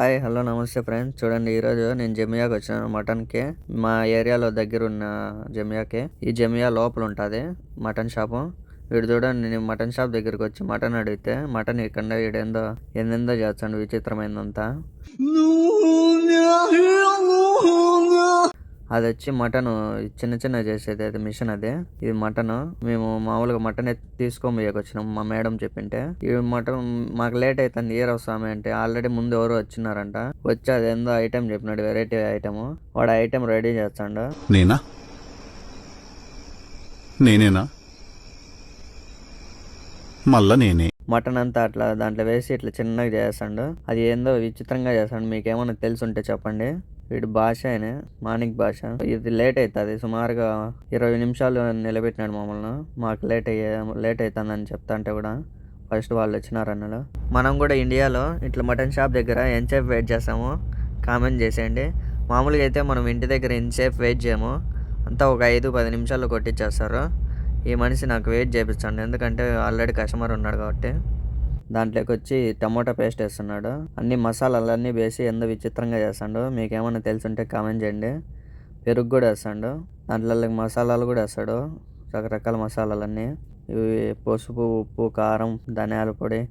Hi hello నమస్తే friends. చూడండి ఈరోజు నేను జమియాకి వచ్చాను మటన్కి. మా ఏరియాలో దగ్గర ఉన్న జమియాకి. ఈ జమియా లోపల ఉంటుంది మటన్ షాపు. వీడు చూడండి నేను మటన్ షాప్ దగ్గరికి వచ్చి మటన్ అడిగితే మటన్ ఇక్కడ వీడేందో ఎందెందో చేస్తాడు విచిత్రమైందంతా. అది వచ్చి మటన్ చిన్న చిన్న చేసేది అది మిషన్ అది. ఇది మటన్. మేము మామూలుగా మటన్ తీసుకొని పోయాక వచ్చినాం మా మేడం చెప్పింటే. ఈ మటన్ మాకు లేట్ అవుతుంది ఏ స్వామి అంటే ఆల్రెడీ ముందు ఎవరు వచ్చినారంట. వచ్చి అది ఏందో ఐటెం చెప్పినాడు వెరైటీ ఐటమ్. వాడు ఐటెం రెడీ చేస్తాడు. నేనా? నేనేనా? మళ్ళా నేనే. మటన్ అంతా అట్లా దాంట్లో వేసి ఇట్లా చిన్నగా చేస్తాడు. అది ఏందో విచిత్రంగా చేస్తాడు. మీకు ఏమైనా తెలిసి ఉంటే చెప్పండి. వీడి భాష అయినా మాణిక్ భాష. ఇది లేట్ అవుతుంది సుమారుగా ఇరవై నిమిషాలు నిలబెట్టినాడు మమ్మల్ని. మాకు లేట్ అయ్యే లేట్ అవుతుందని చెప్తా అంటే కూడా ఫస్ట్ వాళ్ళు వచ్చినారన్నాడు మనం కూడా ఇండియాలో ఇట్లా మటన్ షాప్ దగ్గర ఎంతసేపు వెయిట్ చేస్తాము కామెంట్ చేసేయండి. మామూలుగా అయితే మనం ఇంటి దగ్గర ఎంతసేపు వెయిట్ చేయము. అంతా ఒక ఐదు పది నిమిషాల్లో కొట్టించేస్తారు ఈ మనిషి నాకు వెయిట్ చేపిస్తాడు ఎందుకంటే ఆల్రెడీ కస్టమర్ ఉన్నాడు కాబట్టి. దాంట్లోకి వచ్చి టమోటా పేస్ట్ వేస్తున్నాడు. అన్ని మసాలాలన్నీ వేసి ఎంతో విచిత్రంగా చేస్తాడు మీకు ఏమైనా తెలుసుంటే కామెంట్ చేయండి. పెరుగు కూడా వేస్తాడు. దాంట్లో మసాలాలు కూడా వేస్తాడు. రకరకాల మసాలాలన్నీ. ఇవి పసుపు ఉప్పు కారం ధనియాల పొడి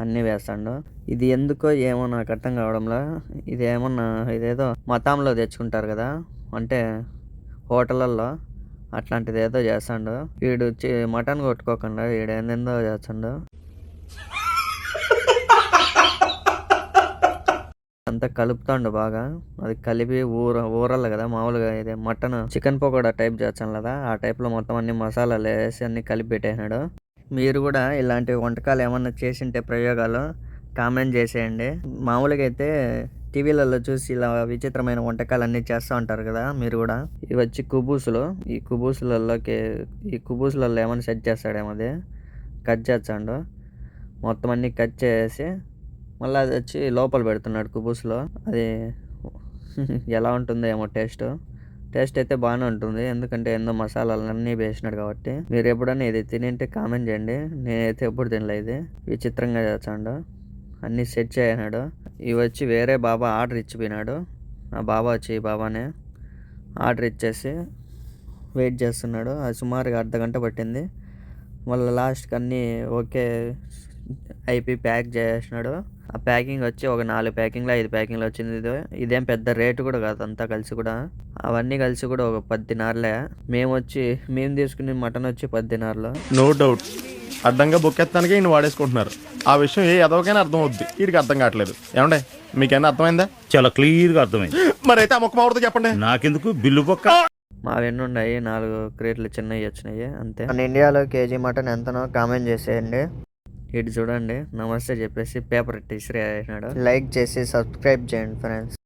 అన్నీ వేస్తాడు. ఇది ఎందుకో ఏమో నాకు అర్థం కావడంలో. ఇది ఏమన్నా ఇదేదో మతంలో తెచ్చుకుంటారు కదా. అంటే హోటళ్ళల్లో అట్లాంటిది ఏదో చేస్తాడు. వీడు మటన్ కొట్టుకోకుండా వీడు ఏందేందో చేస్తాడు. అంతా కలుపుతాండు బాగా. అది కలిపి ఊర ఊరల్ల కదా మామూలుగా ఇది మటన్ చికెన్ పకోడా టైప్ చేస్తాను కదా ఆ టైప్లో మొత్తం అన్ని మసాలాలు వేసి అన్ని కలిపి పెట్టేసినాడు మీరు కూడా ఇలాంటి వంటకాలు ఏమన్నా చేసింటే ప్రయోగాలు కామెంట్ చేసేయండి. మామూలుగా అయితే టీవీలలో చూసి ఇలా విచిత్రమైన వంటకాలు అన్నీ చేస్తూ ఉంటారు కదా మీరు కూడా. ఇవి వచ్చి కుబూసులు. ఈ కుబూసులలోకి ఈ కుబూసులలో ఏమైనా సెట్ చేస్తాడేమో అది. కట్ చేస్తాడు. మొత్తం అన్నీ కట్ చేసి మళ్ళీ అది వచ్చి లోపల పెడుతున్నాడు కుబూస్లో. అది ఎలా ఉంటుందో ఏమో టేస్ట్. టేస్ట్ అయితే బాగానే ఉంటుంది. ఎందుకంటే ఎన్నో మసాలాలు అన్నీ వేసినాడు కాబట్టి. మీరు ఎప్పుడైనా ఇది తినింటే కామెంట్ చేయండి. నేనైతే ఎప్పుడు తినలేదు విచిత్రంగా చేస్తాడు. అన్నీ సెట్ చేయనాడు. ఇవి వచ్చి వేరే బాబా ఆర్డర్ ఇచ్చిపోయినాడు. ఆ బాబా వచ్చి ఈ బాబానే ఆర్డర్ ఇచ్చేసి వెయిట్ చేస్తున్నాడు. అది సుమారుగా అర్ధ గంట పట్టింది. మళ్ళీ లాస్ట్కి అన్నీ ఓకే అయిపోయి ప్యాక్ చేసినాడు ఆ ప్యాకింగ్ వచ్చి ఒక నాలుగు ప్యాకింగ్లో ఐదు ప్యాకింగ్లో వచ్చింది. ఇది ఇదేం పెద్ద రేటు కూడా కాదు అంతా కలిసి కూడా. అవన్నీ కలిసి కూడా ఒక పదిన్నరలే మేము వచ్చి మేము తీసుకునే మటన్ వచ్చి పదిన్నరలో నో డౌట్ అడ్డంగా బొక్కెత్తానికి ఈయన వాడేసుకుంటున్నారు. ఆ విషయం ఏ ఎదవకైనా అర్థం అవుద్ది వీడికి అర్థం కావట్లేదు. ఏమండే మీకైనా అర్థమైందా? చాలా క్లియర్గా అర్థమైంది. మరైతే ఆ మొక్క మామిడితో చెప్పండి. నాకెందుకు? బిల్లు పక్క మా వెన్ను ఉన్నాయి నాలుగు క్రేట్లు చిన్నవి వచ్చినాయి అంతే. మన ఇండియాలో కేజీ మటన్ ఎంతనో కామెంట్ చేసేయండి. ఇటు చూడండి. నమస్తే చెప్పేసి పేపర్ ఇసిరి అయినాడు లైక్ చేసి సబ్స్క్రైబ్ చేయండి ఫ్రెండ్స్.